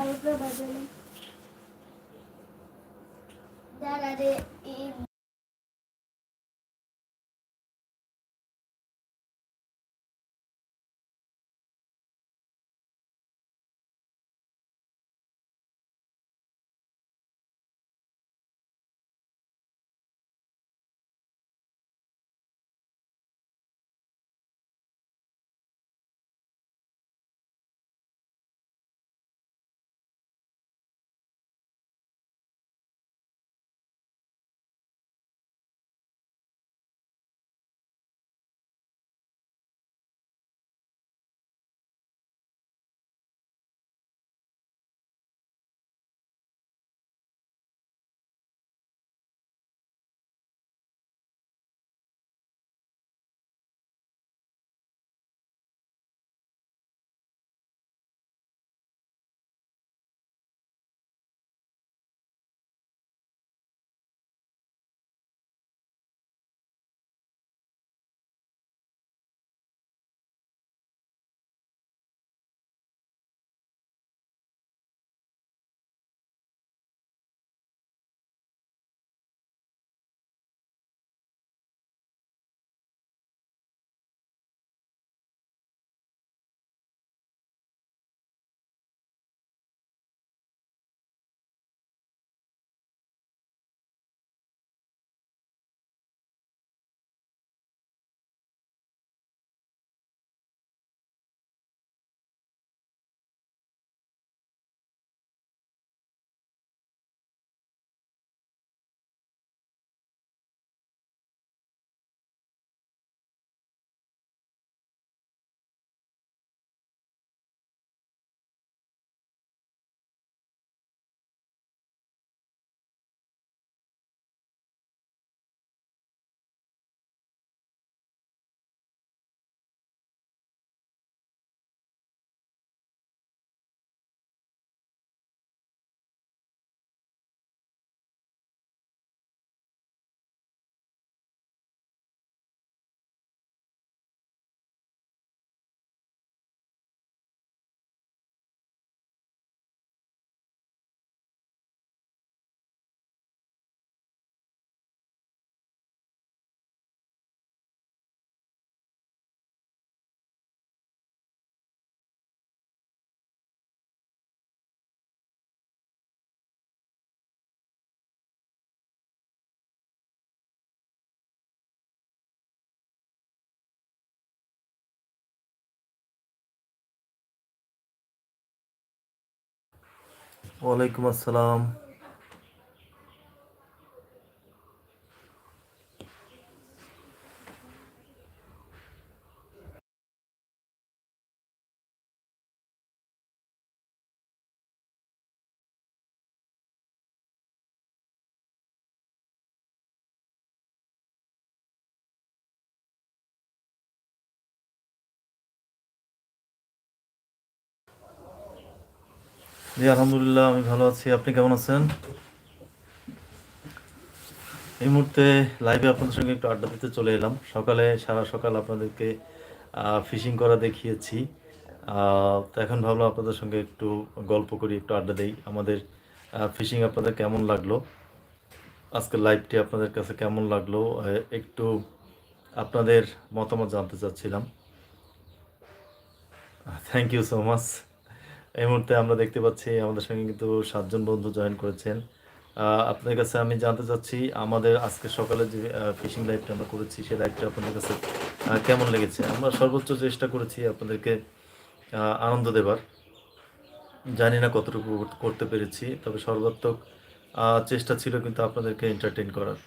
trabalho dele. ওয়ালাইকুম আসসালাম। জি, আলহামদুলিল্লাহ, আমি ভালো আছি। আপনি কেমন আছেন? এই মুহূর্তে লাইভে আপনাদের সঙ্গে একটু আড্ডা দিতে চলে এলাম। সকালে, সারা সকাল আপনাদেরকে ফিশিং করা দেখিয়েছি। তো এখন ভাবলাম আপনাদের সঙ্গে একটু গল্প করি, একটু আড্ডা দেই। আমাদের ফিশিং আপনাদের কেমন লাগল? আজকের লাইভটি আপনাদের কাছে কেমন লাগল? একটু আপনাদের মতামত জানতে চাচ্ছিলাম। থ্যাংক ইউ সো মাচ এই মুহূর্তে আমরা দেখতে পাচ্ছি আমাদের সঙ্গে কিন্তু সাতজন বন্ধু জয়েন করেছেন। আপনার কাছে আমি জানতে চাচ্ছি, আমাদের আজকে সকালে যে ফিশিং লাইভটা আমরা করেছি সেই লাইভটা আপনাদের কাছে কেমন লেগেছে? আমরা সর্বোচ্চ চেষ্টা করেছি আপনাদেরকে আনন্দ দেবার। জানি না কতটুকু করতে পেরেছি, তবে সর্বাত্মক চেষ্টা ছিল কিন্তু আপনাদেরকে এন্টারটেইন করার।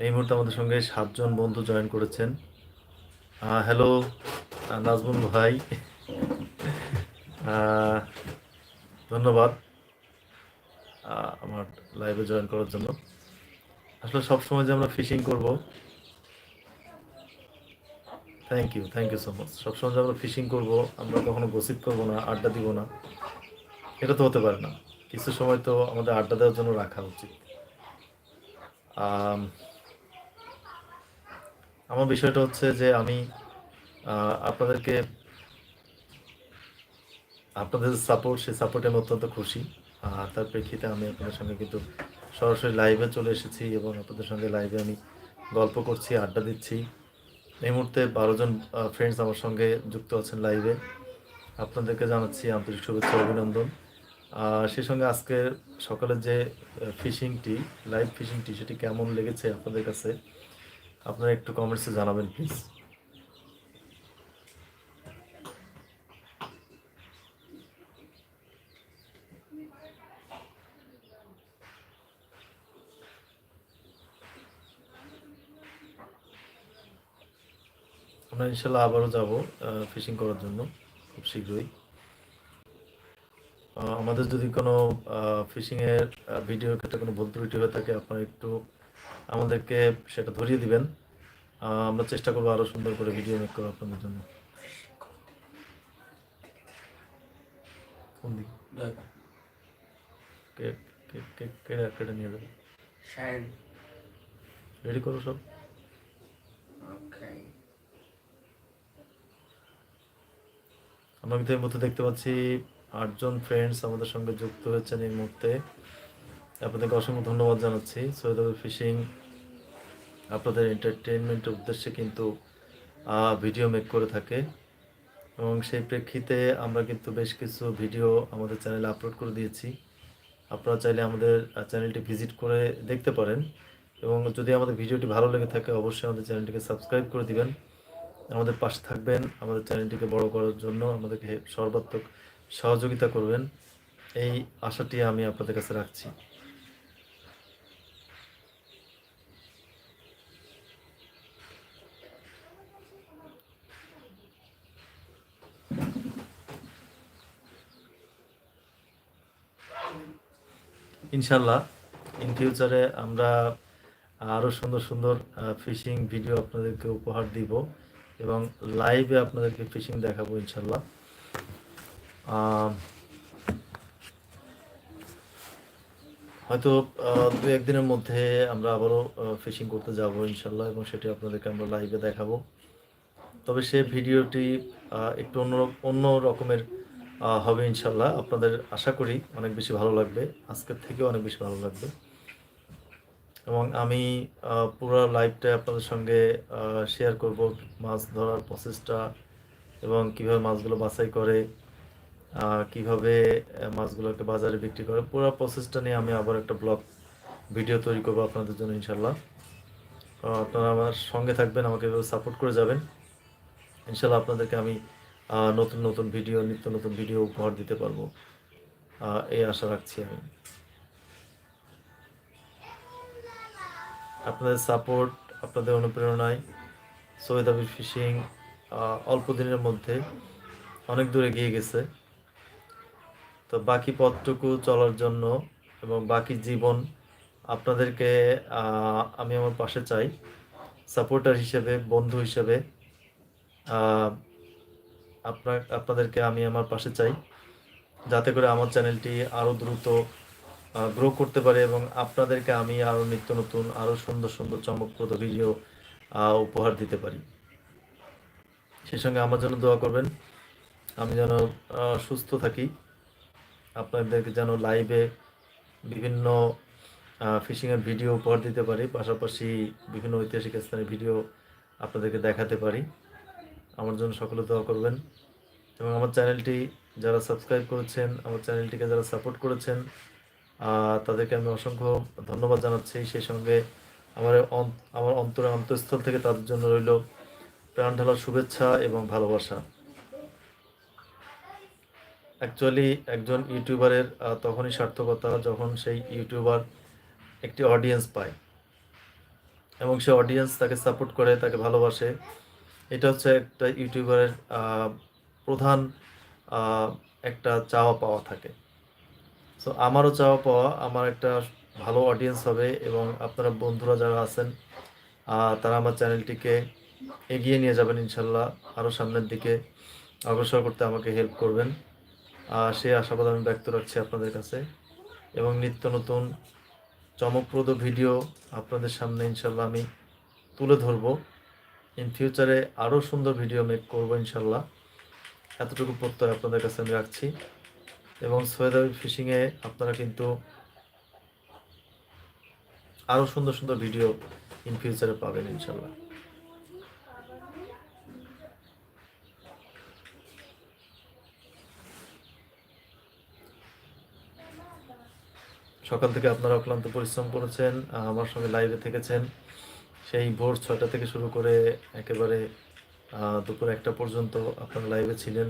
এই মুহূর্তে আমাদের সঙ্গে সাতজন বন্ধু জয়েন করেছেন। হ্যালো নাজমুল ভাই। ধন্যবাদ আমার লাইভে জয়েন করার জন্য। আসলে সবসময় যে আমরা ফিশিং করব thank you thank you so much সবসময় যে আমরা ফিশিং করব, আমরা কখনো গসিপ করব না, আড্ডা দিব না। এটা তো হতে পারে না। কিছু সময় তো আমাদের আড্ডা দেওয়ার জন্য রাখা উচিত। আমার বিষয়টা হচ্ছে যে আমি আপনাদেরকে আপনাদের সাপোর্ট সেই সাপোর্টে আমি অত্যন্ত খুশি। আর তার প্রেক্ষিতে আমি আপনাদের সঙ্গে কিন্তু সরাসরি লাইভে চলে এসেছি এবং আপনাদের সঙ্গে লাইভে আমি গল্প করছি, আড্ডা দিচ্ছি। এই মুহূর্তে বারো জন ফ্রেন্ডস আমার সঙ্গে যুক্ত আছেন লাইভে আপনাদেরকে জানাচ্ছি আন্তরিক শুভেচ্ছা, অভিনন্দন। আর সেই সঙ্গে আজকে সকালের যে ফিশিংটি লাইভ ফিশিংটি সেটি কেমন লেগেছে আপনাদের কাছে? আপনারা একটু কমেন্টসে জানাবেন প্লিজ আমরা ইনশাল্লাহ আবারও যাব ফিশিং করার জন্য খুব শীঘ্রই আমাদের যদি কোনো ফিশিংয়ের ভিডিওর ক্ষেত্রে কোনো ভুল ত্রুটি হয়ে থাকে আপনারা একটু আমাদেরকে সেটা ধরিয়ে দিবেন আমরা চেষ্টা করব আরও সুন্দর করে ভিডিও মেক করা আপনাদের জন্য কোন দিকে Look, কে কে কে কেটে কেটে নিয়ে যাবে রেডি করো সব কিন্তু এই দেখতে পাচ্ছি আটজন ফ্রেন্ডস আমাদের সঙ্গে যুক্ত হয়েছেন এই মুহূর্তে। আপনাদেরকে অসংখ্য ধন্যবাদ জানাচ্ছি। সৈয়দাবের ফিশিং, আপনাদের এন্টারটেনমেন্টের উদ্দেশ্যে কিন্তু ভিডিও মেক করে থাকে। এবং সেই প্রেক্ষিতে আমরা কিন্তু বেশ কিছু ভিডিও আমাদের চ্যানেলে আপলোড করে দিয়েছি। আপনারা চাইলে আমাদের চ্যানেলটি ভিজিট করে দেখতে পারেন। এবং যদি আমাদের ভিডিওটি ভালো লেগে থাকে, অবশ্যই আমাদের চ্যানেলটিকে সাবস্ক্রাইব করে দিবেন। আমাদের পাশে থাকবেন, আমাদের চ্যানেলটিকে বড় করার জন্য আমাদেরকে সর্বাত্মক সহযোগিতা করবেন। এই আশাটি আমি আপনাদের কাছে রাখছি। ইনশাল্লাহ ইন ফিউচারে আমরা আরও সুন্দর সুন্দর ফিশিং ভিডিও আপনাদেরকে উপহার দিব। এবং লাইভে আপনাদেরকে ফিশিং দেখাবো ইনশাল্লাহ হয়তো দু একদিনের মধ্যে আমরা আবারও ফিশিং করতে যাব ইনশাল্লাহ এবং সেটি আপনাদেরকে আমরা লাইভে দেখাবো। তবে সে ভিডিওটি একটু অন্য অন্য রকমের হবে ইনশাল্লাহ আপনাদের আশা করি অনেক বেশি ভালো লাগবে। আজকের থেকেও অনেক বেশি ভালো লাগবে। এবং আমি পুরো লাইভটা আপনাদের সঙ্গে শেয়ার করব মাছ ধরার প্রসেসটা এবং কীভাবে মাছগুলো বাছাই করে কীভাবে মাছগুলোকে বাজারে বিক্রি করে। পুরো প্রসেসটা নিয়ে আমি আবার একটা ব্লগ ভিডিও তৈরি করব আপনাদের জন্য ইনশাল্লাহ আপনারা আমার সঙ্গে থাকবেন, আমাকে এভাবে সাপোর্ট করে যাবেন। ইনশাল্লাহ আপনাদেরকে আমি নতুন নতুন ভিডিও নিত্য নতুন ভিডিও উপহার দিতে পারব। এই আশা রাখছি আমি। আপনাদের সাপোর্ট আপনাদের অনুপ্রেরণায় সৈয়দ আবির ফিশিং অল্প দিনের মধ্যে অনেক দূরে এগিয়ে গেছে। তো বাকি পথটুকু চলার জন্য এবং বাকি জীবন আপনাদেরকে আমি আমার পাশে চাই। সাপোর্টার হিসেবে, বন্ধু হিসেবে আপনার, আপনাদেরকে আমি আমার পাশে চাই। যাতে করে আমার চ্যানেলটি আরও দ্রুত গ্রো করতে পারে এবং আপনাদেরকে আমি আরও নিত্য নতুন আরও সুন্দর সুন্দর চমকপ্রদ ভিডিও উপহার দিতে পারি। সেই সঙ্গে আমার জন্য দোয়া করবেন। আমি যেন সুস্থ থাকি। আপনাদেরকে যেন লাইভে বিভিন্ন ফিশিংয়ের ভিডিও উপহার দিতে পারি, পাশাপাশি বিভিন্ন ঐতিহাসিক স্থানের ভিডিও আপনাদেরকে দেখাতে পারি। আমার জন্য সকলে দোয়া করবেন। এবং আমার চ্যানেলটি যারা সাবস্ক্রাইব করেছেন, আমার চ্যানেলটিকে যারা সাপোর্ট করেছেন তাদেরকে আমি অসংখ্য ধন্যবাদ জানাচ্ছি। সেই সঙ্গে আমার আমার অন্তরে অন্তঃস্থল থেকে তাদের জন্য রইল প্রাণ ঢালার শুভেচ্ছা এবং ভালোবাসা। অ্যাকচুয়ালি একজন ইউটিউবারের তখনই সার্থকতা যখন সেই ইউটিউবার একটি অডিয়েন্স পায় এবং সে অডিয়েন্স তাকে সাপোর্ট করে, তাকে ভালোবাসে। এটা হচ্ছে একটা ইউটিউবারের প্রধান একটা চাওয়া পাওয়া থাকে। সো আমারও চাওয়া পাওয়া, আমার একটা ভালো অডিয়েন্স হবে এবং আপনারা বন্ধুরা যারা আছেন তারা আমার চ্যানেলটিকে এগিয়ে নিয়ে যাবেন ইনশাল্লাহ আরও সামনের দিকে। অগ্রসর করতে আমাকে হেল্প করবেন। সেই আশাবাদ আমি ব্যক্ত রাখছি আপনাদের কাছে। এবং নিত্য নতুন চমকপ্রদ ভিডিও আপনাদের সামনে ইনশাল্লাহ আমি তুলে ধরবো। ইন ফিউচারে আরও সুন্দর ভিডিও মেক করব ইনশাল্লাহ। এতটুকু প্রত্যয় আপনাদের কাছে আমি রাখছি। এবং সৈয়দ আবিব ফিশিংয়ে আপনারা কিন্তু আরও সুন্দর সুন্দর ভিডিও ইন ফিউচারে পাবেন ইনশাল্লাহ সকাল থেকে আপনারা অক্লান্ত পরিশ্রম করেছেন আমার সঙ্গে লাইভে থেকেছেন। সেই ভোর ছয়টা থেকে শুরু করে একেবারে দুপুর একটা পর্যন্ত আপনারা লাইভে ছিলেন।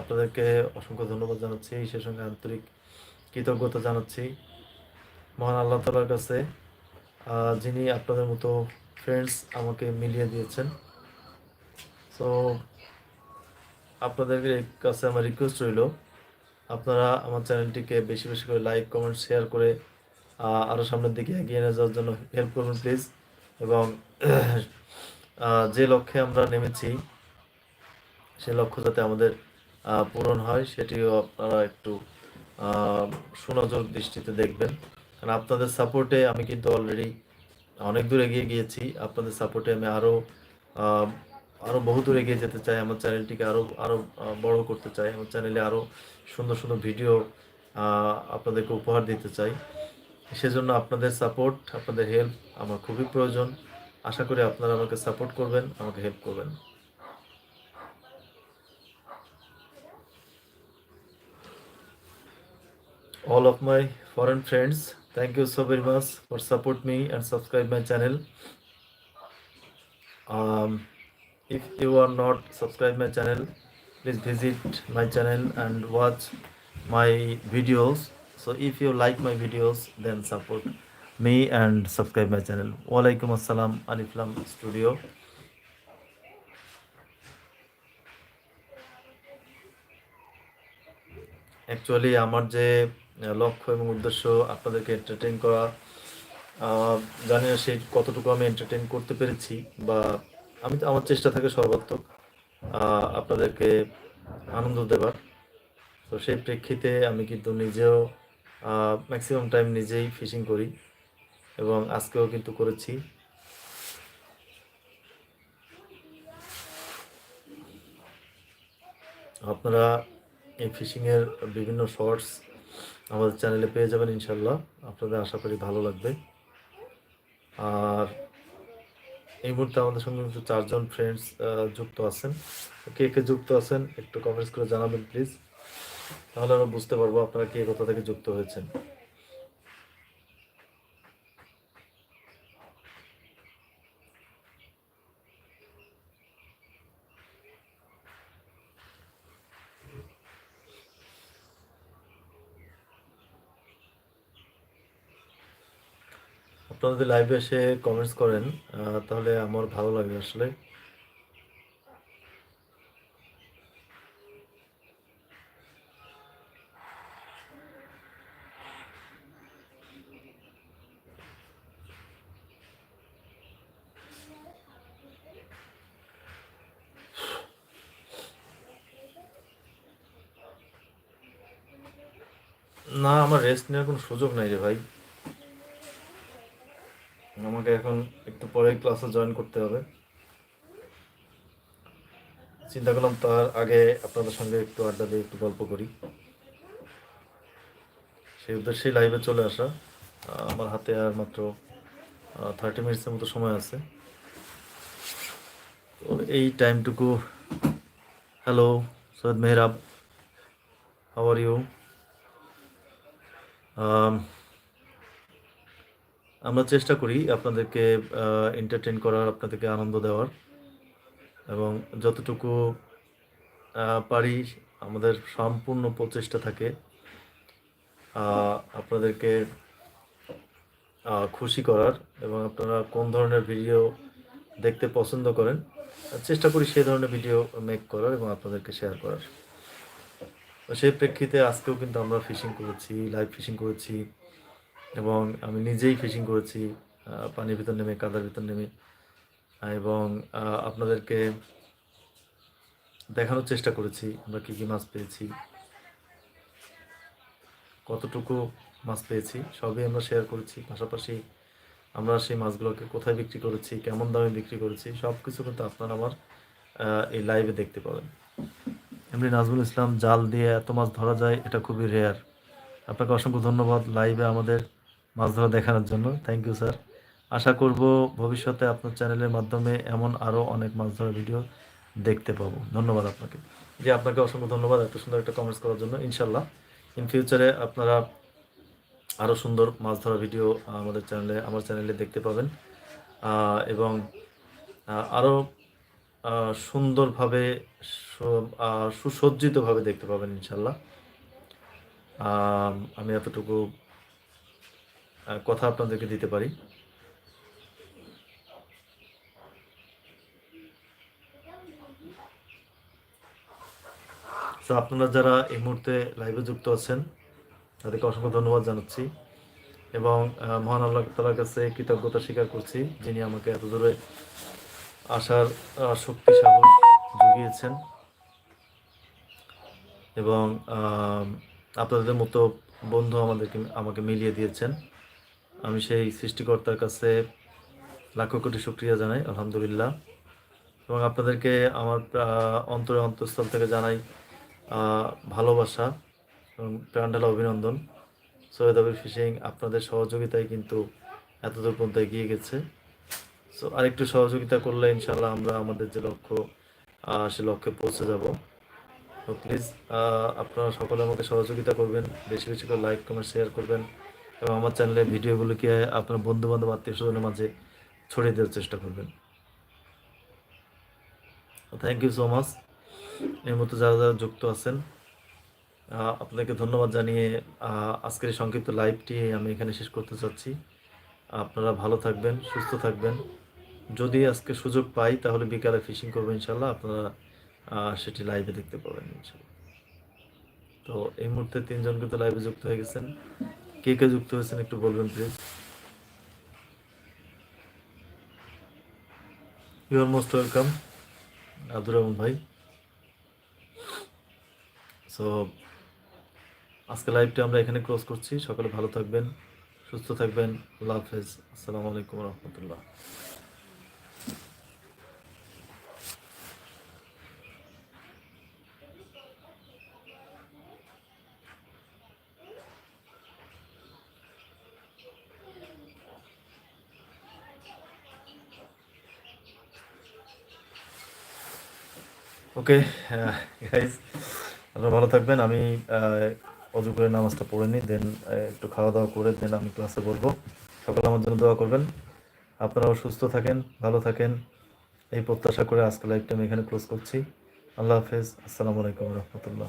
আপনাদেরকে অসংখ্য ধন্যবাদ জানাচ্ছি, সে সঙ্গে আন্তরিক কৃতজ্ঞতা জানাচ্ছি। মহান আল্লাহ তালার কাছে যিনি আপনাদের মতো ফ্রেন্ডস আমাকে মিলিয়ে দিয়েছেন। সো আপনাদের কাছে আমার রিকোয়েস্ট রইল, আপনারা আমার চ্যানেলটিকে বেশি বেশি করে লাইক কমেন্ট শেয়ার করে আরও সামনের দিকে এগিয়ে নিয়ে যাওয়ার জন্য হেল্প করুন প্লিজ এবং যে লক্ষ্যে আমরা নেমেছি সে লক্ষ্য যাতে আমাদের পূরণ হয়, সেটিও আপনারা একটু সুনজর দৃষ্টিতে দেখবেন। কারণ আপনাদের সাপোর্টে আমি কিন্তু অলরেডি অনেক দূর এগিয়ে গিয়েছি। আপনাদের সাপোর্টে আমি আরও আরও বহু দূর এগিয়ে যেতে চাই। আমার চ্যানেলটিকে আরও আরও বড় করতে চাই। আমার চ্যানেলে আরও সুন্দর সুন্দর ভিডিও আপনাদেরকে উপহার দিতে চাই। সেজন্য আপনাদের সাপোর্ট, আপনাদের হেল্প আমার খুবই প্রয়োজন। আশা করি আপনারা আমাকে সাপোর্ট করবেন, আমাকে হেল্প করবেন। All of my foreign friends thank you so very much for support me and subscribe my channel um, if you are not subscribe my channel please visit my channel and watch my videos so if you like my videos then support me and subscribe my channel walaikum assalam aniflam studio actually আমার যে লক্ষ্য এবং উদ্দেশ্য আপনাদেরকে entertain করা। জানি না সেই কতটুকু আমি এন্টারটেইন করতে পেরেছি বা আমি তো আমার চেষ্টা থাকে সর্বাত্মক আপনাদেরকে আনন্দ দেবার। তো সেই প্রেক্ষিতে আমি কিন্তু নিজেও ম্যাক্সিমাম টাইম নিজেই ফিশিং করি এবং আজকেও কিন্তু করেছি। আপনারা এই ফিশিংয়ের বিভিন্ন শর্টস আমাদের চ্যানেলে পেয়ে যাবেন ইনশাল্লাহ আপনাদের আশা করি ভালো লাগবে। আর এই মুহূর্তে আমাদের সঙ্গে কিন্তু চারজন ফ্রেন্ডস যুক্ত আছেন। কে কে যুক্ত আছেন একটু কমেন্টস করে জানাবেন প্লিজ তাহলে আমরা বুঝতে পারব আপনারা কে কোথা থেকে যুক্ত হয়েছেন। আপনারা যদি লাইভে এসে কমেন্টস করেন তাহলে আমার ভালো লাগে আসলে। না, আমার রেস্ট নেওয়ার কোনো সুযোগ নাই রে ভাই। আমাকে এখন একটু পরে ক্লাসে জয়েন করতে হবে। চিন্তা করলাম তার আগে আপনাদের সঙ্গে একটু আড্ডা দিয়ে একটু গল্প করি। সেই উদ্দেশ্যেই লাইভে চলে আসা। আমার হাতে আর মাত্র থার্টি মিনিটসের মতো সময় আছে। তো এই টাইমটুকু hello Syed Mehrab how are you আমরা চেষ্টা করি আপনাদেরকে এন্টারটেন করার, আপনাদেরকে আনন্দ দেওয়ার। এবং যতটুকু পারি আমাদের সম্পূর্ণ প্রচেষ্টা থাকে আপনাদেরকে খুশি করার এবং আপনারা কোন ধরনের ভিডিও দেখতে পছন্দ করেন, চেষ্টা করি সেই ধরনের ভিডিও মেক করার এবং আপনাদেরকে শেয়ার করার। সেই প্রেক্ষিতে আজকেও কিন্তু আমরা ফিশিং করেছি লাইভ ফিশিং করেছি। এবং আমি নিজেই ফিশিং করেছি পানির ভিতর নেমে, কাদার ভিতর নেমে। এবং আপনাদেরকে দেখানোর চেষ্টা করেছি আমরা কী কী মাছ পেয়েছি, কতটুকু মাছ পেয়েছি, সবই আমরা শেয়ার করেছি। পাশাপাশি আমরা সেই মাছগুলোকে কোথায় বিক্রি করেছি, কেমন দামে বিক্রি করেছি সব কিছু কিন্তু আপনারা আমার এই লাইভে দেখতে পাবেন। এমনি নাজমুল ইসলাম, জাল দিয়ে এত মাছ ধরা যায়, এটা খুবই রেয়ার আপনাকে অসংখ্য ধন্যবাদ। লাইভে আমাদের মাছ ধরা দেখানোর জন্য। থ্যাংক ইউ স্যার আশা করব ভবিষ্যতে আপনার চ্যানেলের মাধ্যমে এমন আরও অনেক মাছ ধরার ভিডিও দেখতে পাবো। ধন্যবাদ আপনাকে। যে আপনাকে অসংখ্য ধন্যবাদ এত সুন্দর একটা কমেন্টস করার জন্য। ইনশাল্লাহ ইন ফিউচারে আপনারা আরও সুন্দর মাছ ধরা ভিডিও আমাদের চ্যানেলে আমার চ্যানেলে দেখতে পাবেন। এবং আরও সুন্দরভাবে সুসজ্জিতভাবে দেখতে পাবেন ইনশাল্লাহ আমি এতটুকু কথা আপনাদেরকে দিতে পারি। তো আপনারা যারা এই মুহূর্তে লাইভে যুক্ত আছেন, তাদেরকে অসংখ্য ধন্যবাদ জানাচ্ছি। এবং মহান আল্লাহ তালার কাছে কৃতজ্ঞতা স্বীকার করছি, যিনি আমাকে এত দূরে আসার শক্তি, সাহস জুগিয়েছেন। এবং আপনাদের মতো বন্ধু আমাদেরকে, আমাকে মিলিয়ে দিয়েছেন। আমি সেই সৃষ্টিকর্তার কাছে লাখো কোটি শুক্রিয়া জানাই, আলহামদুলিল্লাহ। এবং আপনাদেরকে আমার অন্তরে অন্তঃস্থল থেকে জানাই ভালোবাসা এবং প্রাণঢালা অভিনন্দন। সৈয়দ আবির ফিশিং আপনাদের সহযোগিতায় কিন্তু এতদূর পর্যন্ত এগিয়ে গেছে। সো আরেকটু সহযোগিতা করলে ইনশাল্লাহ আমরা আমাদের যে লক্ষ্য সে লক্ষ্যে পৌঁছে যাব। তো প্লিজ আপনারা সকলে আমাকে সহযোগিতা করবেন, বেশি বেশি করে লাইক কমেন্ট শেয়ার করবেন। এবং আমার চ্যানেলের ভিডিওগুলোকে আপনার বন্ধু বান্ধব আত্মীয় স্বজনের মাঝে ছড়িয়ে দেওয়ার চেষ্টা করবেন। থ্যাংক ইউ সো মাচ এর মতো যারা যারা যুক্ত আছেন আপনাকে ধন্যবাদ জানিয়ে আজকের এই সংক্ষিপ্ত লাইভটি আমি এখানে শেষ করতে চাচ্ছি। আপনারা ভালো থাকবেন, সুস্থ থাকবেন। যদি আজকে সুযোগ পাই, তাহলে বিকালে ফিশিং করব ইনশাল্লাহ আপনারা সেটি লাইভে দেখতে পাবেন ইনশাল্লাহ তো এই মুহূর্তে তিনজন কিন্তু লাইভে যুক্ত হয়ে গেছেন। কে কে যুক্ত হয়েছেন একটু বলবেন please you are most welcome Abdur Rahman ভাই। সো আজকে লাইভটা আমরা এখানে ক্লোজ করছি। সকালে ভালো থাকবেন, সুস্থ থাকবেন। আল্লাহ হাফেজ। আসসালামু আলাইকুম রহমতুল্লাহ। ওকে গাইজ আপনারা ভালো থাকবেন। আমি অজু করে নামাজটা পড়ে নিই দেন একটু খাওয়া দাওয়া করে দেন আমি ক্লাসে বলব। সকাল আমার জন্য দোয়া করবেন। আপনারাও সুস্থ থাকেন, ভালো থাকেন। এই প্রত্যাশা করে আজকে লাইভটা আমি এখানে ক্লোজ করছি। আল্লাহ হাফেজ। আসসালামু আলাইকুম রহমতুল্লাহ।